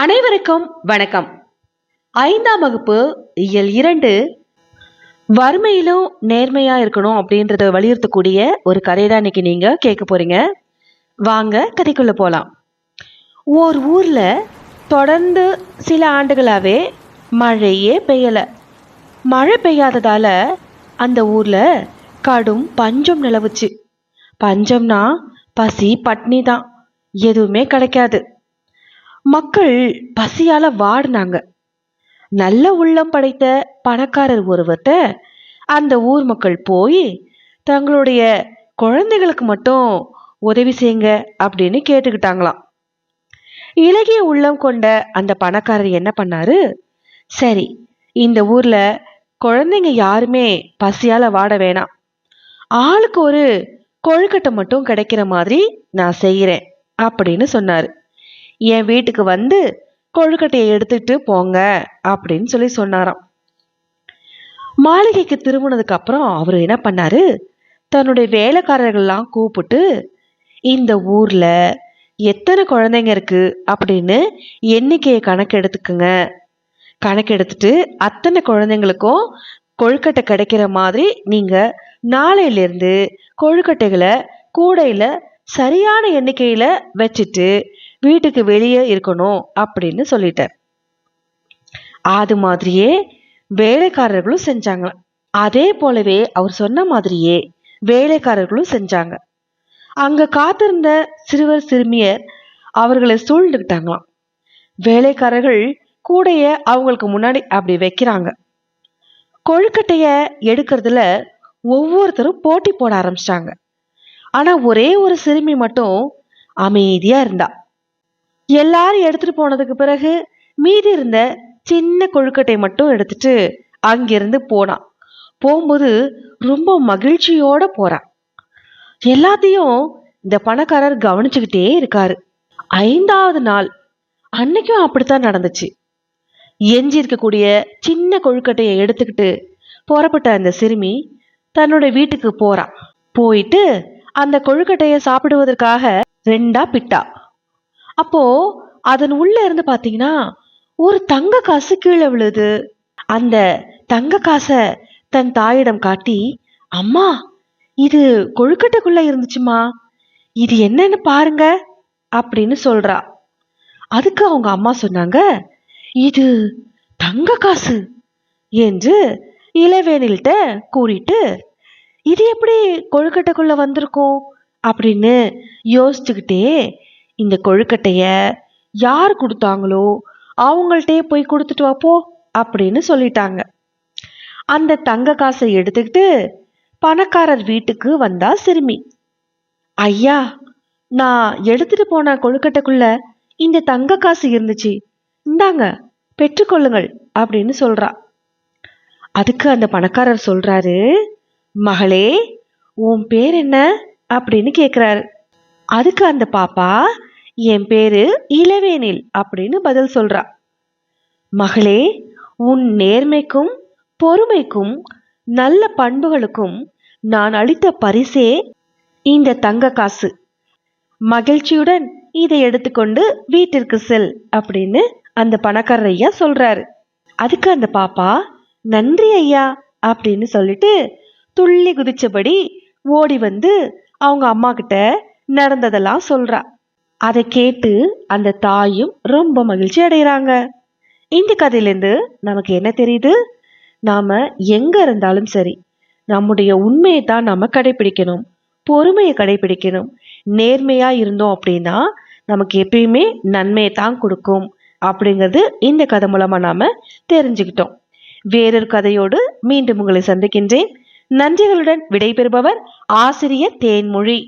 அனைவருக்கும் வணக்கம். ஐந்தாம் வகுப்பு இயல் இரண்டு. வறுமையிலும் நேர்மையா இருக்கணும் அப்படின்றத வலியுறுத்தக்கூடிய ஒரு கதை தான் இன்னைக்கு நீங்க கேட்க போறீங்க. வாங்க கதைக்குள்ள போலாம். ஓர் ஊர்ல தொடர்ந்து சில ஆண்டுகளாவே மழையே பெய்யல. மழை பெய்யாததால அந்த ஊர்ல கடும் பஞ்சம் நிலவுச்சு. பஞ்சம்னா பசி பட்னி தான். எதுவுமே கிடைக்காது. மக்கள் பசியால வாடினாங்க. நல்ல உள்ளம் படைத்த பணக்காரர் ஒருவர்கிட்ட அந்த ஊர் மக்கள் போய் தங்களுடைய குழந்தைகளுக்கு மட்டும் உதவி செய்யுங்க அப்படின்னு கேட்டுக்கிட்டாங்களாம். இலகிய உள்ளம் கொண்ட அந்த பணக்காரர் என்ன பண்ணாரு? சரி இந்த ஊர்ல குழந்தைங்க யாருமே பசியால வாட வேணாம். ஆளுக்கு ஒரு கொழுக்கட்டை மட்டும் கிடைக்கிற மாதிரி நான் செய்யறேன் அப்படின்னு சொன்னாரு. என் வீட்டுக்கு வந்து கொழுக்கட்டையை எடுத்துட்டு போங்க அப்படின்னு சொல்லி சொன்னாராம். மாளிகைக்கு திரும்பினதுக்கு அப்புறம் அவர் என்ன பண்ணாரு? தன்னுடைய வேலைக்காரர்கள்லாம் கூப்பிட்டு இந்த ஊர்ல எத்தனை குழந்தைங்க இருக்கு? அப்படின்னு எண்ணிக்கையை கணக்கெடுத்துக்குங்க. கணக்கெடுத்துட்டு அத்தனை குழந்தைங்களுக்கும் கொழுக்கட்டை கிடைக்கிற மாதிரி நீங்க நாளையிலிருந்து கொழுக்கட்டைகளை கூடையில சரியான எண்ணிக்கையில வச்சுட்டு வீட்டுக்கு வெளியே இருக்கணும் அப்படின்னு சொல்லிட்டார் அது மாதிரியே வேலைக்காரர்களும் செஞ்சாங்களாம் அதே போலவே அவர் சொன்ன மாதிரியே வேலைக்காரர்களும் செஞ்சாங்க. அங்க காத்திருந்த சிறுவர் சிறுமியர் அவர்களை சூழ்ந்துக்கிட்டாங்களாம். வேலைக்காரர்கள் கூடைய அவங்களுக்கு முன்னாடி அப்படி வைக்கிறாங்க. கொழுக்கட்டைய எடுக்கிறதுல ஒவ்வொருத்தரும் போட்டி போட ஆரம்பிச்சிட்டாங்க. ஆனா ஒரே ஒரு சிறுமி மட்டும் அமைதியா இருந்தா. எல்லாரும் எடுத்துட்டு போனதுக்கு பிறகு மீதி இருந்த சின்ன கொழுக்கட்டை மட்டும் எடுத்துட்டு அங்கிருந்து போனான் போகும்போது ரொம்ப மகிழ்ச்சியோட போறான் எல்லாத்தையும் இந்த பணக்காரர் கவனிச்சுக்கிட்டே இருக்காரு. ஐந்தாவது நாள் அன்னைக்கும் அப்படித்தான் நடந்துச்சு. எஞ்சி இருக்கக்கூடிய சின்ன கொழுக்கட்டையை எடுத்துக்கிட்டு புறப்பட்ட அந்த சிறுமி தன்னோட வீட்டுக்கு போறா. போயிட்டு அந்த கொழுக்கட்டையை சாப்பிடுவதற்காக ரெண்டா பிட்டா. அப்போ அதன் உள்ள இருந்து பாத்தீங்கன்னா ஒரு தங்க காசு கீழே விழுது. அந்த தங்க காசை தன் தாயிடம் காட்டி அம்மா இது கொழுக்கட்டைக்குள்ள இருந்துச்சுமா இது என்னன்னு பாருங்க அப்படின்னு சொல்றா. அதுக்கு அவங்க அம்மா சொன்னாங்க இது தங்க காசு என்று இளவேனில்கிட்ட கூறிட்டு இது எப்படி கொழுக்கட்டைக்குள்ள வந்திருக்கும்? அப்படின்னு யோசிச்சுக்கிட்டே இந்த கொழுக்கட்டைய யார் கொடுத்தாங்களோ அவங்கள்ட்டே போய் கொடுத்துட்டு வாப்போ அப்படின்னு சொல்லிட்டாங்க. அந்த தங்க காசை எடுத்துக்கிட்டு பணக்காரர் வீட்டுக்கு வந்தா சிறுமி. ஐயா நான் எடுத்துட்டு போன கொழுக்கட்டைக்குள்ள இந்த தங்க காசு இருந்துச்சு. இந்தாங்க பெற்றுக்கொள்ளுங்கள் அப்படின்னு சொல்றா. அதுக்கு அந்த பணக்காரர் சொல்றாரு மகளே உன் பேர் என்ன? அப்படின்னு கேக்குறாரு. அதுக்கு அந்த பாப்பா என் பேரு இளவேனில் அப்படின்னு பதில் சொல்றா. மகளே உன் நேர்மைக்கும் பொறுமைக்கும் நல்ல பண்புகளுக்கும் நான் அளித்த பரிசே இந்த தங்க காசு. மகிழ்ச்சியுடன் இதை எடுத்துக்கொண்டு வீட்டிற்கு செல் அப்படின்னு அந்த பணக்காரர் ஐயா சொல்றாரு. அதுக்கு அந்த பாப்பா நன்றி ஐயா அப்படின்னு சொல்லிட்டு துள்ளி குதிச்சபடி ஓடி வந்து அவங்க அம்மா கிட்ட நடந்ததெல்லாம் சொல்றா. அதை கேட்டு அந்த தாயும் ரொம்ப மகிழ்ச்சி அடைகிறாங்க. இந்த கதையிலேருந்து நமக்கு என்ன தெரியுது? நாம எங்க இருந்தாலும் சரி நம்முடைய உண்மையை தான் நாம கடைபிடிக்கணும் பொறுமையை கடைபிடிக்கணும் நேர்மையா இருந்தோம் அப்படின்னா நமக்கு எப்பயுமே நன்மையை தான் கொடுக்கும் அப்படிங்கிறது இந்த கதை மூலமா நாம தெரிஞ்சுக்கிட்டோம். வேறொரு கதையோடு மீண்டும் உங்களை சந்திக்கின்றேன். நன்றிகளுடன் விடைபெறுபவர் ஆசிரியர் தேன்மொழி.